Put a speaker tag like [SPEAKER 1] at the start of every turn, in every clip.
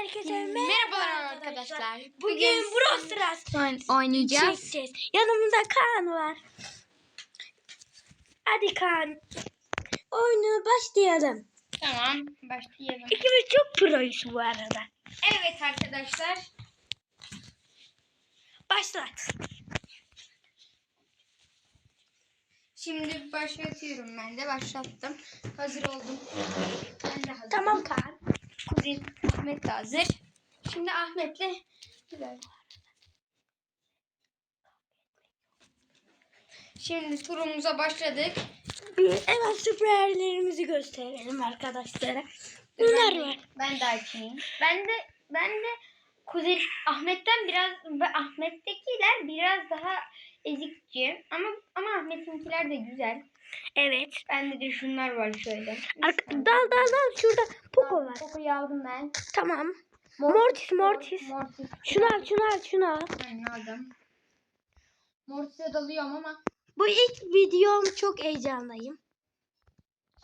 [SPEAKER 1] Herkese
[SPEAKER 2] Merhabalar arkadaşlar.
[SPEAKER 1] Bugün Brawl Stars
[SPEAKER 2] oynayacağız.
[SPEAKER 1] çekeceğiz. Yanımızda Kaan var. Hadi Kaan. Oyunu başlayalım.
[SPEAKER 2] Tamam, başlayalım.
[SPEAKER 1] İkimiz çok proyuz bu arada.
[SPEAKER 2] Evet arkadaşlar.
[SPEAKER 1] Başlat.
[SPEAKER 2] Şimdi başlatıyorum ben de. Başlattım. Hazır oldum. Ben de hazırım.
[SPEAKER 1] Tamam Kaan.
[SPEAKER 2] Kuzey Ahmet de hazır. Şimdi Ahmet'le. Şimdi turumuza başladık.
[SPEAKER 1] Hemen süperlerimizi gösterelim arkadaşlara. Bunlar
[SPEAKER 2] ben,
[SPEAKER 1] var.
[SPEAKER 2] Ben de açayım. Ben de ben de Kuzey Ahmet'ten biraz ve Ahmet'tekiler biraz daha ezikçi ama ama Ahmet'inkiler de güzel.
[SPEAKER 1] Evet.
[SPEAKER 2] Bende de şunlar var şöyle.
[SPEAKER 1] Arka, dal dal dal şurada Poco var.
[SPEAKER 2] Poco'yu aldım ben.
[SPEAKER 1] Tamam. Mortis Mortis.
[SPEAKER 2] Mortis.
[SPEAKER 1] Şunu al şunu al şunu al.
[SPEAKER 2] Aynen aldım. Mortis'e dalıyorum ama
[SPEAKER 1] Bu ilk videom çok heyecanlıyım.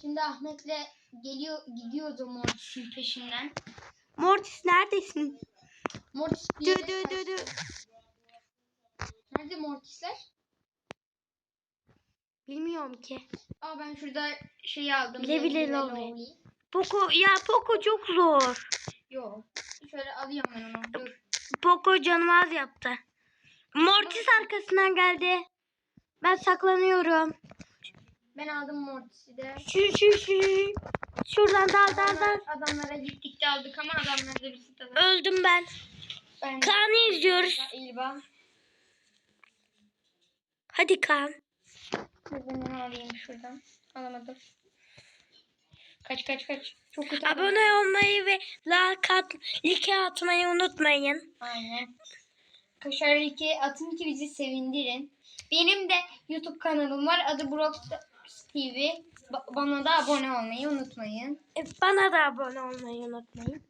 [SPEAKER 2] şimdi Ahmet'le geliyor gidiyoruz o Mortis'in peşinden.
[SPEAKER 1] Mortis neredesin?
[SPEAKER 2] Mortis bir
[SPEAKER 1] Dö
[SPEAKER 2] yere
[SPEAKER 1] dö dö dö.
[SPEAKER 2] kaçtı. Nerede Mortis'ler?
[SPEAKER 1] Bilmiyorum ki.
[SPEAKER 2] Aa ben şurada şeyi aldım.
[SPEAKER 1] Bile bile. Poco ya Poco çok zor.
[SPEAKER 2] Yok. Şöyle alıyorum ben onu. Dur.
[SPEAKER 1] Poco canımı az yaptı. Mortis arkasından geldi. Ben saklanıyorum.
[SPEAKER 2] Ben aldım Mortis'i de.
[SPEAKER 1] Şu şu şu. Şuradan dal dal dal.
[SPEAKER 2] Adamlara gittikçe aldık ama adamlar da bizi tabii.
[SPEAKER 1] Öldüm ben.
[SPEAKER 2] Ben
[SPEAKER 1] Kaan'ı izliyoruz.
[SPEAKER 2] İlba.
[SPEAKER 1] Hadi Kaan.
[SPEAKER 2] Dur alayım şuradan. Alamadım. Kaç kaç kaç. Çok kötü.
[SPEAKER 1] Abone olmayı ve like, at, like atmayı unutmayın.
[SPEAKER 2] Aynen. Kaşar iki atın ki bizi sevindirin. Benim de YouTube kanalım var. Adı Brox TV. Ba- bana da abone olmayı unutmayın.
[SPEAKER 1] E, Bana da abone olmayı unutmayın.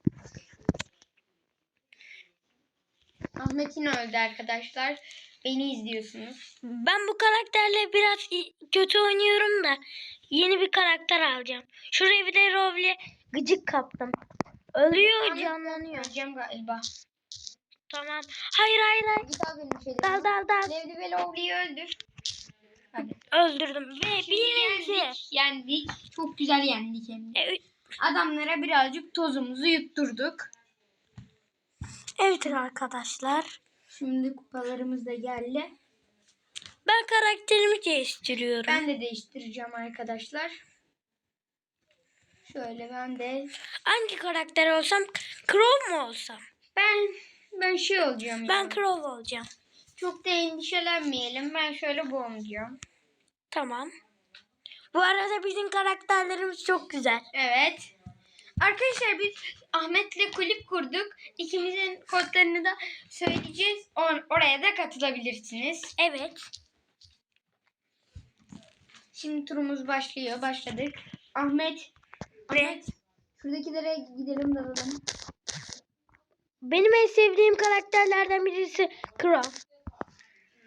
[SPEAKER 2] Ahmet yine öldü arkadaşlar. Beni izliyorsunuz.
[SPEAKER 1] Ben bu karakterle biraz kötü oynuyorum da yeni bir karakter alacağım. Şuraya bir de Rowley gıcık kaptım. Ölüyor canlanıyor.
[SPEAKER 2] Öleceğim galiba.
[SPEAKER 1] Tamam. Hayır hayır hayır.
[SPEAKER 2] Git al benim şeylerimi.
[SPEAKER 1] Dal dal dal.
[SPEAKER 2] Levdi ve Lovely'yi öldür. Hadi.
[SPEAKER 1] Öldürdüm. Ve birinci.
[SPEAKER 2] Yendik. Yendik. Çok güzel yendik hem de.
[SPEAKER 1] E,
[SPEAKER 2] Adamlara birazcık tozumuzu yutturduk.
[SPEAKER 1] Evet arkadaşlar.
[SPEAKER 2] Şimdi kupalarımız da geldi.
[SPEAKER 1] Ben karakterimi değiştiriyorum.
[SPEAKER 2] Ben de değiştireceğim arkadaşlar. Şöyle ben de
[SPEAKER 1] Hangi karakter olsam? Crow mu olsam?
[SPEAKER 2] ben ben şey olacağım.
[SPEAKER 1] Ben
[SPEAKER 2] yani.
[SPEAKER 1] Crow olacağım.
[SPEAKER 2] Çok da endişelenmeyelim. Ben şöyle bu olacağım.
[SPEAKER 1] Tamam. Bu arada bizim karakterlerimiz çok güzel.
[SPEAKER 2] Evet. Arkadaşlar biz Ahmet'le kulüp kurduk. İkimizin kodlarını da söyleyeceğiz. Or- oraya da katılabilirsiniz.
[SPEAKER 1] Evet.
[SPEAKER 2] Şimdi turumuz başlıyor. Başladık. Ahmet. Ahmet. Şuradakilere gidelim dalalım.
[SPEAKER 1] Benim en sevdiğim karakterlerden birisi Crow.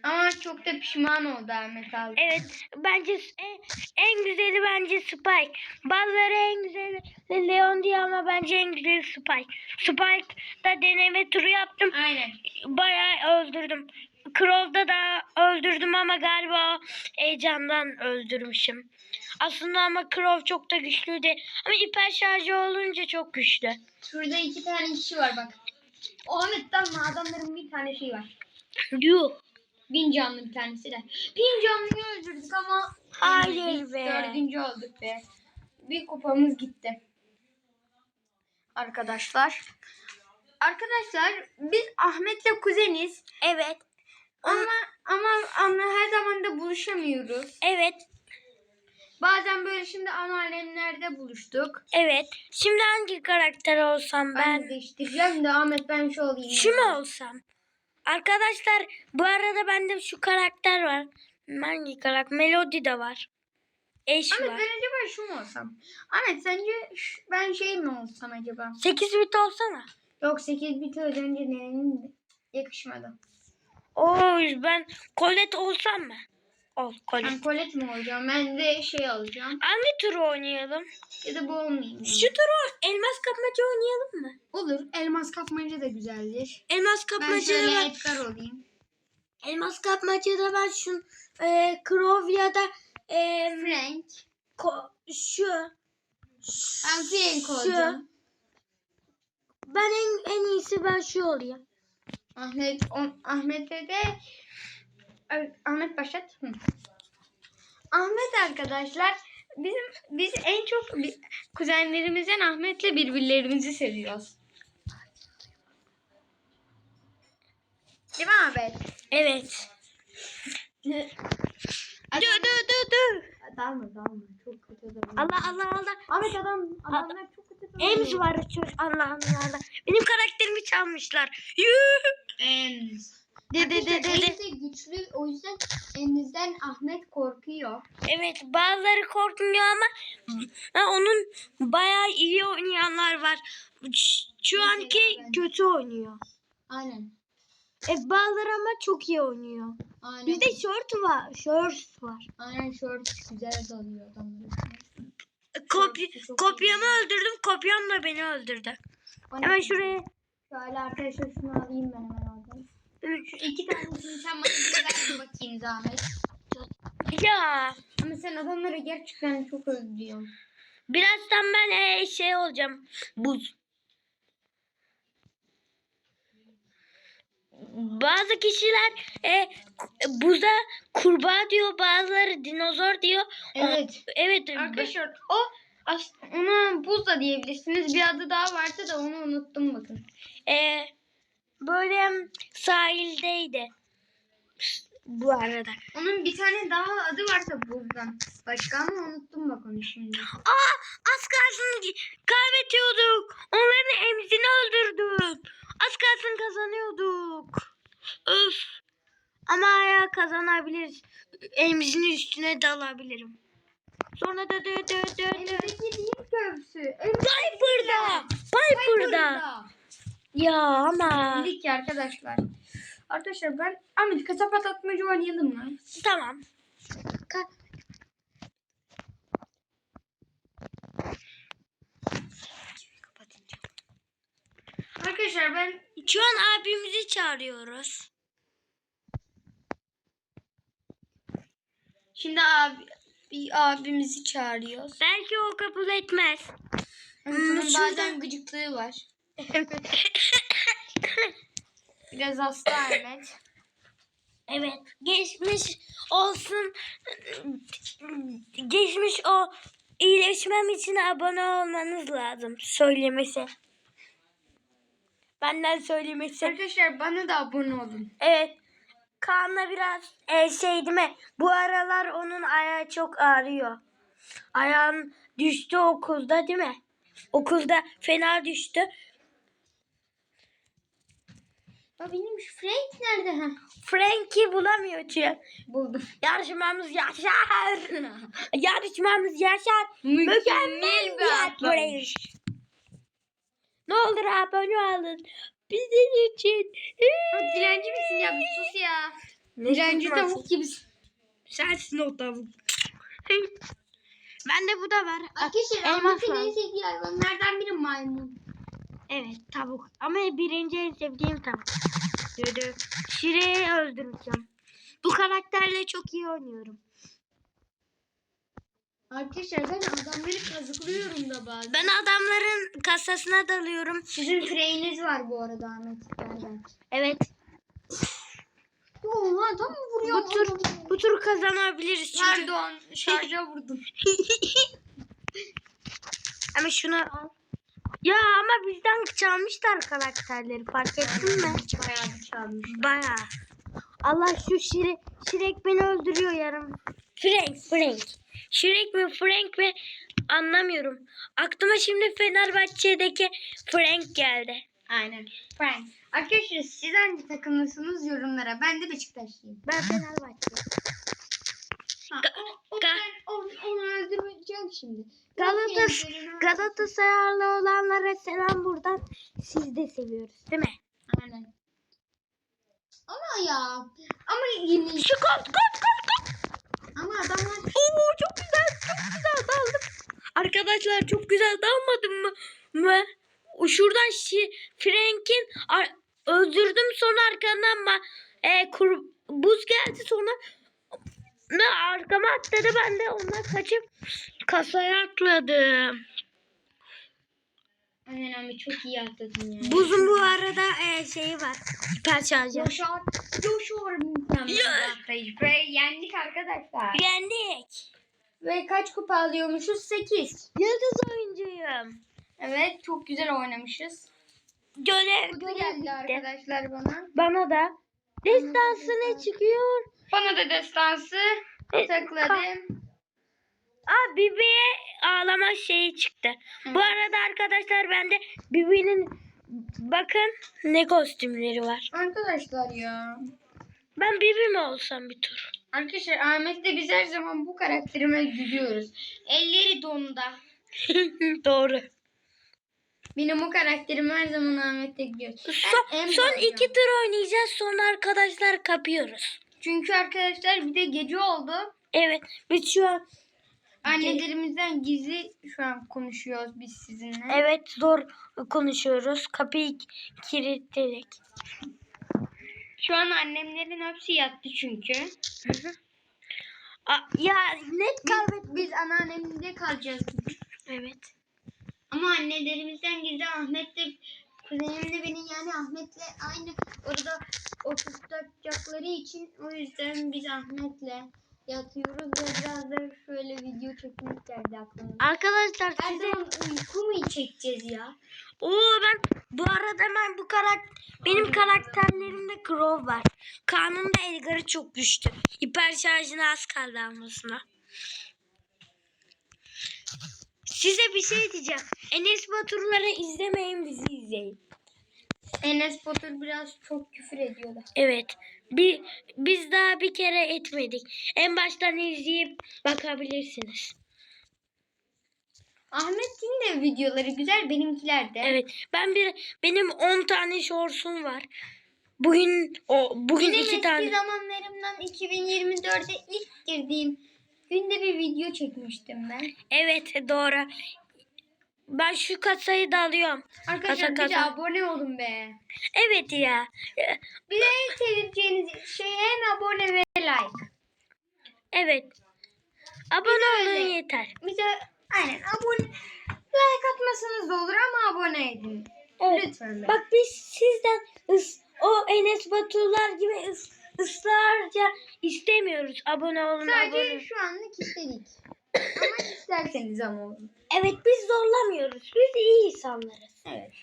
[SPEAKER 2] Ama çok da pişman oldu Ahmet abi.
[SPEAKER 1] Evet. Bence en, en güzeli bence Spike. Bazıları en güzeli Leon diyor ama bence en güzeli Spike. Spike'da deneme turu yaptım.
[SPEAKER 2] Aynen.
[SPEAKER 1] Bayağı öldürdüm. Crow'da da öldürdüm ama galiba heyecandan öldürmüşüm. Aslında ama Crow çok da güçlüydü. Ama hiper şarjı olunca çok güçlü.
[SPEAKER 2] Şurada iki tane kişi var bak. O Ahmet tamam adamların bir tane şey var.
[SPEAKER 1] Yuh.
[SPEAKER 2] Bin canlı bir tanesi de. Bin canlıyı öldürdük ama
[SPEAKER 1] Hayır be.
[SPEAKER 2] Dördüncü olduk be. Bir kupamız gitti. Arkadaşlar. Arkadaşlar biz Ahmet'le kuzeniz.
[SPEAKER 1] Evet.
[SPEAKER 2] Ama ama ama her zaman da buluşamıyoruz.
[SPEAKER 1] Evet.
[SPEAKER 2] Bazen böyle şimdi anneannemlerde buluştuk.
[SPEAKER 1] Evet. Şimdi hangi karakter olsam
[SPEAKER 2] Ben,
[SPEAKER 1] ben?
[SPEAKER 2] de değiştireceğim de Ahmet ben şu olayım.
[SPEAKER 1] Şu mu olsam? Arkadaşlar bu arada bende şu karakter var. Hangi karakter? Melody de var. Eş
[SPEAKER 2] Ahmet
[SPEAKER 1] var.
[SPEAKER 2] ben acaba şu mu olsam? Ahmet sence ş- ben şey mi olsam acaba?
[SPEAKER 1] 8 bit olsana.
[SPEAKER 2] Yok 8 bit önce nerenin yakışmadı.
[SPEAKER 1] Oy ben Colette olsam mı? Ol Colette.
[SPEAKER 2] Ben Colette mi olacağım? Ben de şey alacağım.
[SPEAKER 1] Hangi turu oynayalım?
[SPEAKER 2] Ya da bu olmayayım.
[SPEAKER 1] Şu turu elmas kapmaca oynayalım mı?
[SPEAKER 2] Olur. Elmas kapmaca da güzeldir.
[SPEAKER 1] Elmas
[SPEAKER 2] Ben
[SPEAKER 1] kapmacada
[SPEAKER 2] şöyle
[SPEAKER 1] ben,
[SPEAKER 2] Edgar olayım.
[SPEAKER 1] elmas kapmacada ben şu e, Crow ya da e,
[SPEAKER 2] Frank.
[SPEAKER 1] ko, şu
[SPEAKER 2] Ben Frank olacağım.
[SPEAKER 1] Ben en, en iyisi ben şu olayım.
[SPEAKER 2] Ahmet, on, Ahmet'e de Evet, Ahmet başlat. Hı. Ahmet arkadaşlar bizim biz en çok bi- kuzenlerimizden Ahmet'le birbirlerimizi seviyoruz. Değil mi Ahmet?
[SPEAKER 1] Evet. Dur dur dur dur.
[SPEAKER 2] dalma dalma çok kötü adam.
[SPEAKER 1] Allah Allah Allah.
[SPEAKER 2] Ahmet adam adamlar çok kötü adam.
[SPEAKER 1] Ems var çocuk Allah'ım Allah. Benim karakterimi çalmışlar. Yuh.
[SPEAKER 2] Ems.
[SPEAKER 1] De de de de de.
[SPEAKER 2] Ems de güçlü o yüzden Ems'den Ahmet korkuyor.
[SPEAKER 1] Evet bazıları korkmuyor ama ha, onun bayağı iyi oynayanlar var. Şu anki
[SPEAKER 2] ben.
[SPEAKER 1] kötü oynuyor.
[SPEAKER 2] Aynen.
[SPEAKER 1] E, bazıları ama çok iyi oynuyor.
[SPEAKER 2] Aynen.
[SPEAKER 1] Bizde short var. Short var.
[SPEAKER 2] Aynen short güzel dalıyor adamlar.
[SPEAKER 1] Kopya,
[SPEAKER 2] Çok- çok
[SPEAKER 1] kopyamı öldürdüm. Kopyam da beni öldürdü. Hemen şuraya
[SPEAKER 2] Şöyle arkadaşlar şunu alayım ben hemen Şu iki tanesini sen bana ver bakayım zahmet.
[SPEAKER 1] ya
[SPEAKER 2] Ama sen adamları gerçekten çok özlüyorsun.
[SPEAKER 1] birazdan ben e, şey olacağım. Buz. Bazı kişiler e, buza kurbağa diyor, bazıları dinozor diyor.
[SPEAKER 2] Evet.
[SPEAKER 1] Evet.
[SPEAKER 2] Arkadaşlar o as ona buz da diyebilirsiniz. Bir adı daha vardı da onu unuttum bakın.
[SPEAKER 1] e, böyle sahildeydi. Bu arada.
[SPEAKER 2] Onun bir tane daha adı varsa buzdan. Başka ama unuttum bak onu şimdi.
[SPEAKER 1] Aa az kalsın kaybediyorduk. Onların emzini öldürdüm. Az kalsın kazanıyorduk. Öf. Ama ya kazanabiliriz. Emzinin üstüne dalabilirim. Sonra da dö dö dö dö.
[SPEAKER 2] Elimdeki değil köpsü.
[SPEAKER 1] Piper'da. Ya ama.
[SPEAKER 2] Dedik ki arkadaşlar. Arkadaşlar ben Ahmet kasap atmacı oynayalım mı?
[SPEAKER 1] Tamam. Ka-
[SPEAKER 2] Arkadaşlar ben
[SPEAKER 1] Şu an abimizi çağırıyoruz.
[SPEAKER 2] şimdi abi bir abimizi çağırıyoruz.
[SPEAKER 1] Belki o kabul etmez.
[SPEAKER 2] Onun
[SPEAKER 1] Hmm,
[SPEAKER 2] bazen
[SPEAKER 1] şuradan-
[SPEAKER 2] gıcıklığı var. Biraz hasta Ahmet.
[SPEAKER 1] Evet. Geçmiş olsun. Geçmiş o iyileşmem için abone olmanız lazım. Söylemesi. Benden söylemesi.
[SPEAKER 2] Arkadaşlar bana da abone olun.
[SPEAKER 1] Evet. Kaan'la biraz e, şey değil mi? Bu aralar onun ayağı çok ağrıyor. Ayağın düştü okulda değil mi? Okulda fena düştü.
[SPEAKER 2] Ya benim şu Frank nerede? ha?
[SPEAKER 1] Frank'i bulamıyor çünkü.
[SPEAKER 2] Buldum.
[SPEAKER 1] Yarışmamız yaşar. Yarışmamız yaşar. Mükemmel bir atlayış. Ne olur abone olun. Bizim için.
[SPEAKER 2] Ha, dilenci misin ya? Bir sus ya.
[SPEAKER 1] Ne
[SPEAKER 2] Dilenci tavuk gibisin.
[SPEAKER 1] Sensin o tavuk. Bende bu da var.
[SPEAKER 2] Arkadaşlar
[SPEAKER 1] Elmas
[SPEAKER 2] Ahmet'in
[SPEAKER 1] var.
[SPEAKER 2] en sevdiği hayvanlardan biri maymun.
[SPEAKER 1] Evet tavuk. Ama birinci en sevdiğim tavuk. Yürü. Şire'yi öldüreceğim. Bu karakterle çok iyi oynuyorum.
[SPEAKER 2] Arkadaşlar ben adamları kazıklıyorum da bazen.
[SPEAKER 1] Ben adamların kasasına dalıyorum.
[SPEAKER 2] Sizin freyiniz var bu arada Ahmet. Nereden?
[SPEAKER 1] Evet.
[SPEAKER 2] Yo adam vuruyor?
[SPEAKER 1] Bu tur, bu tur kazanabiliriz çünkü.
[SPEAKER 2] Pardon şarja vurdum.
[SPEAKER 1] Ama şunu al. Ya ama bizden çalmışlar karakterleri fark ettin mi?
[SPEAKER 2] Bayağı çalmış.
[SPEAKER 1] Baya. Allah şu Şirek, Şirek beni öldürüyor yarım. Frank, Frank. Şirek mi Frank mi anlamıyorum. Aklıma şimdi Fenerbahçe'deki Frank geldi.
[SPEAKER 2] Aynen. Frank. Arkadaşlar siz hangi takımlısınız yorumlara. Ben de Beşiktaşlıyım.
[SPEAKER 1] Ben Fenerbahçe.
[SPEAKER 2] Ha, o, o, ben onu, onu öldüreceğim şimdi.
[SPEAKER 1] Galatas Galatasaraylı olanlara selam buradan. Siz de seviyoruz değil mi?
[SPEAKER 2] Aynen. Ama ya. Ama yine
[SPEAKER 1] Şu kod kod kod kod.
[SPEAKER 2] ama adamlar
[SPEAKER 1] Oo çok güzel çok güzel daldım. Arkadaşlar çok güzel dalmadım mı? mı? Şuradan şi, Frank'in öldürdüm sonra arkandan ma, e, kur, buz geldi sonra ne arkama atladı ben de ondan kaçıp kasaya atladım.
[SPEAKER 2] Aynen abi çok iyi atladın ya.
[SPEAKER 1] Buzun bu arada e, şeyi var. Hiper şarjı.
[SPEAKER 2] Coşar, coşar mükemmel atlayış. Ve yendik arkadaşlar.
[SPEAKER 1] Yendik.
[SPEAKER 2] Ve kaç kupa alıyormuşuz? 8.
[SPEAKER 1] Yıldız oyuncuyum.
[SPEAKER 2] Evet çok güzel oynamışız.
[SPEAKER 1] Görev,
[SPEAKER 2] Bu da
[SPEAKER 1] görev
[SPEAKER 2] geldi arkadaşlar bana.
[SPEAKER 1] Bana da. Destansı ne
[SPEAKER 2] destan.
[SPEAKER 1] çıkıyor?
[SPEAKER 2] Bana da destansı tıkladım.
[SPEAKER 1] Aa Bibi'ye ağlama şeyi çıktı. Bu arada arkadaşlar bende Bibi'nin bakın ne kostümleri var.
[SPEAKER 2] Arkadaşlar ya.
[SPEAKER 1] Ben Bibi mi olsam bir tur?
[SPEAKER 2] Arkadaşlar Ahmet'le biz her zaman bu karakterime gülüyoruz. Elleri donda.
[SPEAKER 1] Doğru.
[SPEAKER 2] Benim o karakterim her zaman Ahmet'le gülüyor.
[SPEAKER 1] Son, son iki tur oynayacağız. Sonra arkadaşlar kapıyoruz.
[SPEAKER 2] Çünkü arkadaşlar bir de gece oldu.
[SPEAKER 1] Evet. Biz şu an
[SPEAKER 2] Annelerimizden gizli şu an konuşuyoruz biz sizinle.
[SPEAKER 1] evet zor konuşuyoruz. Kapıyı kilitledik.
[SPEAKER 2] Şu an annemlerin hepsi yattı çünkü.
[SPEAKER 1] Aa, ya net kaybet.
[SPEAKER 2] Biz anneannemde kalacağız.
[SPEAKER 1] Evet.
[SPEAKER 2] Ama annelerimizden gizli Ahmet'le kuzenimle beni yani Ahmet'le aynı orada oturtacakları için o yüzden biz Ahmet'le yatıyoruz ve biraz da şöyle video çekmek geldi aklıma.
[SPEAKER 1] Arkadaşlar
[SPEAKER 2] Her
[SPEAKER 1] size
[SPEAKER 2] zaman uyku mu çekeceğiz ya?
[SPEAKER 1] Oo ben bu arada ben bu karakter benim karakterlerimde Crow var. Kaan'ın da Edgar'ı çok güçlü. Hiper şarjına az kaldı almasına. Size bir şey diyeceğim. Enes Batur'ları izlemeyin bizi izleyin.
[SPEAKER 2] Enes Batur biraz çok küfür ediyordu.
[SPEAKER 1] Evet. Bir, biz daha bir kere etmedik. En baştan izleyip bakabilirsiniz.
[SPEAKER 2] Ahmet'in de videoları güzel benimkiler de.
[SPEAKER 1] Evet. Ben bir benim 10 tane shorts'um var. Bugün o bugün
[SPEAKER 2] Benim
[SPEAKER 1] iki
[SPEAKER 2] eski
[SPEAKER 1] tane.
[SPEAKER 2] zamanlarımdan 2024'e ilk girdiğim günde bir video çekmiştim ben.
[SPEAKER 1] Evet doğru. Ben şu kasayı da alıyorum.
[SPEAKER 2] Arkadaşlar
[SPEAKER 1] Kasa,
[SPEAKER 2] bir de
[SPEAKER 1] kasa.
[SPEAKER 2] abone olun be.
[SPEAKER 1] Evet ya.
[SPEAKER 2] Bir de en seveceğiniz şey hem abone ve like.
[SPEAKER 1] Evet. Abone olun
[SPEAKER 2] öyle.
[SPEAKER 1] yeter.
[SPEAKER 2] Bize aynen abone like atmasanız da olur ama abone edin.
[SPEAKER 1] Evet.
[SPEAKER 2] Lütfen be.
[SPEAKER 1] Bak biz sizden o Enes Baturlar gibi ısrarca istemiyoruz. Abone olun
[SPEAKER 2] Sadece
[SPEAKER 1] abone.
[SPEAKER 2] şu anlık istedik. ama isterseniz ama olun.
[SPEAKER 1] Evet biz zorlamıyoruz. Biz iyi insanlarız.
[SPEAKER 2] Evet.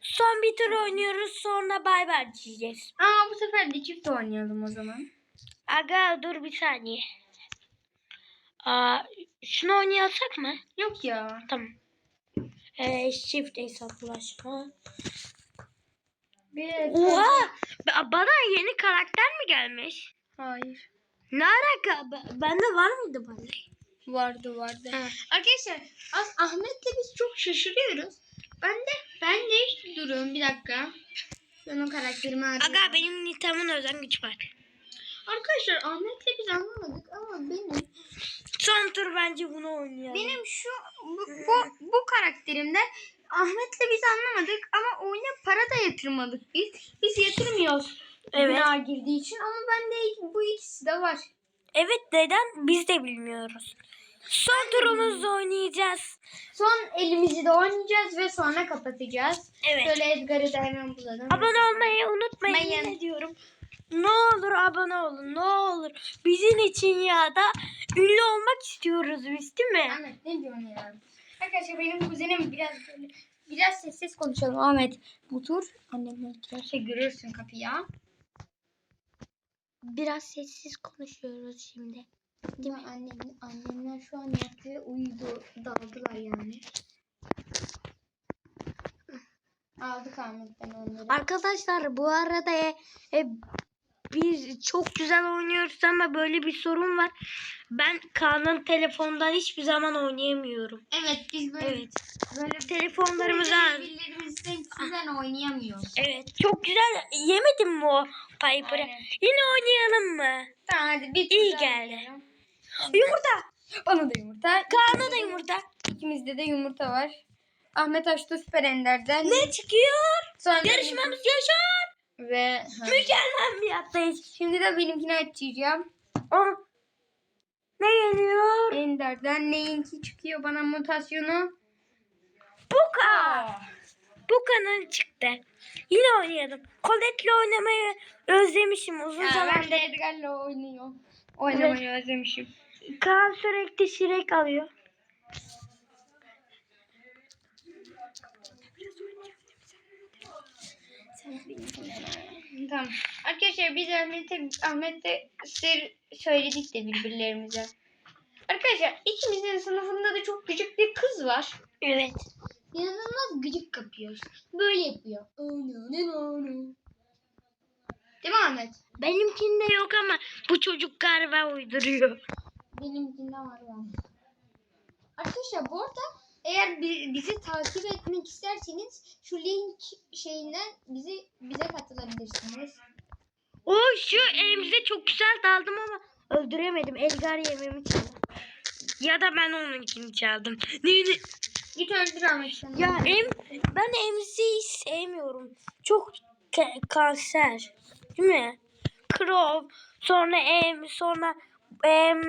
[SPEAKER 1] Son bir tur oynuyoruz sonra bay bay diyeceğiz.
[SPEAKER 2] Ama bu sefer de çift oynayalım o zaman.
[SPEAKER 1] Aga dur bir saniye. Aa, şunu oynayasak mı?
[SPEAKER 2] Yok ya.
[SPEAKER 1] Tamam. Ee, çift hesaplaşma.
[SPEAKER 2] Bir
[SPEAKER 1] Oha! Ba- Bana yeni karakter mi gelmiş?
[SPEAKER 2] Hayır.
[SPEAKER 1] Ne alaka? Ba- Bende var mıydı bana?
[SPEAKER 2] Vardı vardı.
[SPEAKER 1] Ha.
[SPEAKER 2] Arkadaşlar az Ahmet'le biz çok şaşırıyoruz. Ben de ben de hiç durun bir dakika. Ben o karakterimi arıyorum.
[SPEAKER 1] Aga benim Nitam'ın özen güç var.
[SPEAKER 2] Arkadaşlar Ahmet'le biz anlamadık ama benim
[SPEAKER 1] Son tur bence bunu oynayalım.
[SPEAKER 2] benim şu bu, bu, bu karakterimde Ahmet'le biz anlamadık ama oyuna para da yatırmadık biz. Biz yatırmıyoruz.
[SPEAKER 1] Evet.
[SPEAKER 2] Günah girdiği için ama bende bu ikisi de var.
[SPEAKER 1] Evet neden? Biz de bilmiyoruz. Son turumuzda oynayacağız.
[SPEAKER 2] Son elimizi de oynayacağız ve sonra kapatacağız.
[SPEAKER 1] Evet.
[SPEAKER 2] Şöyle Edgar'ı da hemen bulalım.
[SPEAKER 1] Abone olmayı unutmayın.
[SPEAKER 2] Mayın.
[SPEAKER 1] Yine diyorum. Ne olur abone olun. Ne olur. Bizim için ya da ünlü olmak istiyoruz biz değil mi?
[SPEAKER 2] Ahmet ne diyorsun ya? Arkadaşlar benim kuzenim biraz böyle biraz sessiz konuşalım Ahmet. Bu tur annemler girerse görürsün kapıya.
[SPEAKER 1] Biraz sessiz konuşuyoruz şimdi.
[SPEAKER 2] Değil mi? Annem, annemler şu an yattı uyudu. Daldılar yani. Aldık Ahmet'ten onları.
[SPEAKER 1] Arkadaşlar bu arada e, e, biz çok güzel oynuyoruz ama böyle bir sorun var. Ben Kaan'ın telefondan hiçbir zaman oynayamıyorum.
[SPEAKER 2] Evet biz böyle
[SPEAKER 1] Evet.
[SPEAKER 2] böyle
[SPEAKER 1] Telefonlarımıza
[SPEAKER 2] birbirlerimizden oynayamıyoruz.
[SPEAKER 1] Evet. Çok güzel. Yemedim mi o Piper'ı? Yine oynayalım mı?
[SPEAKER 2] Tamam hadi bir
[SPEAKER 1] İyi geldi.
[SPEAKER 2] oynayalım.
[SPEAKER 1] Yumurta.
[SPEAKER 2] Bana da yumurta.
[SPEAKER 1] Kaan'a da yumurta.
[SPEAKER 2] İkimizde de yumurta var. Ahmet açtı Süper Ender'den.
[SPEAKER 1] Ne çıkıyor?
[SPEAKER 2] Sonra
[SPEAKER 1] Yarışmamız yaşar.
[SPEAKER 2] Ve.
[SPEAKER 1] Mükemmel bir atlayış.
[SPEAKER 2] şimdi de benimkini açacağım.
[SPEAKER 1] Aa, ne geliyor?
[SPEAKER 2] Ender'den neyinki çıkıyor bana mutasyonu?
[SPEAKER 1] Buka. Buka'nın çıktı. Yine oynayalım. Colette'le oynamayı özlemişim uzun
[SPEAKER 2] Ya, ben
[SPEAKER 1] zamandır.
[SPEAKER 2] de Edgar'la oynuyor. Oynamayı özlemişim.
[SPEAKER 1] Kaan sürekli şirek alıyor.
[SPEAKER 2] Tamam. Arkadaşlar biz Ahmet'e Ahmet'le sır söyledik de birbirlerimize. Arkadaşlar ikimizin sınıfında da çok küçük bir kız var.
[SPEAKER 1] Evet.
[SPEAKER 2] İnanılmaz gıcık kapıyor. Böyle yapıyor. Değil mi Ahmet?
[SPEAKER 1] Benimkinde yok ama bu çocuk galiba uyduruyor.
[SPEAKER 2] Benimkinde var yani. Arkadaşlar bu arada eğer bi- bizi takip etmek isterseniz şu link şeyinden bizi bize katılabilirsiniz.
[SPEAKER 1] O şu emze çok güzel daldım ama öldüremedim. Elgar yememi çaldı. Ya da ben onunkini çaldım. Ne, ne-
[SPEAKER 2] Git öldür seni.
[SPEAKER 1] Ya em, ben emziği sevmiyorum. Çok kanser. Değil mi? Krov, sonra em, sonra em,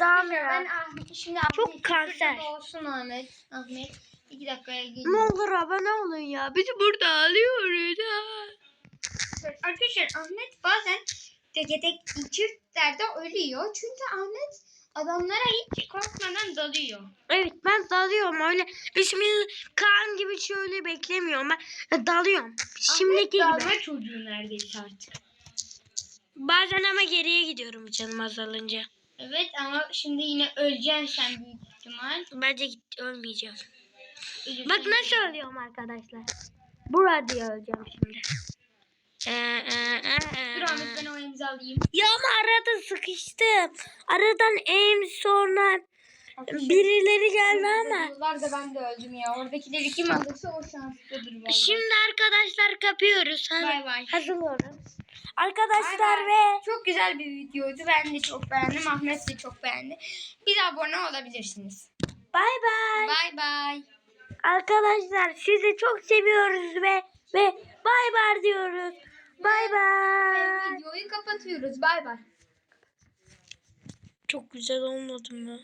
[SPEAKER 1] damya.
[SPEAKER 2] ben Ahmet şimdi
[SPEAKER 1] Çok
[SPEAKER 2] Ahmet
[SPEAKER 1] kanser.
[SPEAKER 2] şurada Olsun Ahmet. Ahmet iki dakikaya
[SPEAKER 1] Ne
[SPEAKER 2] geliyor.
[SPEAKER 1] olur abone olun ya. Bizi burada alıyoruz. ha.
[SPEAKER 2] Arkadaşlar Ahmet bazen teke tek içirtlerde ölüyor. Çünkü Ahmet adamlara hiç korkmadan dalıyor.
[SPEAKER 1] Evet ben dalıyorum öyle. Bismillah Kaan gibi şöyle beklemiyorum. Ben dalıyorum. Şimdiki
[SPEAKER 2] Ahmet
[SPEAKER 1] gibi.
[SPEAKER 2] dalma çocuğu neredeyse artık.
[SPEAKER 1] Bazen ama geriye gidiyorum canım azalınca.
[SPEAKER 2] Evet ama şimdi yine öleceksin sen büyük ihtimal.
[SPEAKER 1] Bence git, ölmeyeceğim.
[SPEAKER 2] Ölürsün.
[SPEAKER 1] Bak nasıl ölüyorum arkadaşlar. Burada diye öleceğim şimdi. Ee, e, e, e.
[SPEAKER 2] Dur Ahmet ben o imzalayayım.
[SPEAKER 1] Ya ama arada sıkıştım. Aradan em sonra birileri geldi ama.
[SPEAKER 2] Yıllar da ben de öldüm ya. Oradakileri kim alırsa o şanslıdır vallahi.
[SPEAKER 1] Şimdi arkadaşlar kapıyoruz.
[SPEAKER 2] Bay bay.
[SPEAKER 1] Hazırlıyorum. Arkadaşlar
[SPEAKER 2] bay.
[SPEAKER 1] ve
[SPEAKER 2] Çok güzel bir videoydu. Ben de çok beğendim. Ahmet de çok beğendi. Bize abone olabilirsiniz.
[SPEAKER 1] bay bay.
[SPEAKER 2] Bay bay.
[SPEAKER 1] Arkadaşlar sizi çok seviyoruz ve ve bay bay diyoruz. Bay bay.
[SPEAKER 2] Videoyu kapatıyoruz. Bay bay.
[SPEAKER 1] Çok güzel olmadı mı?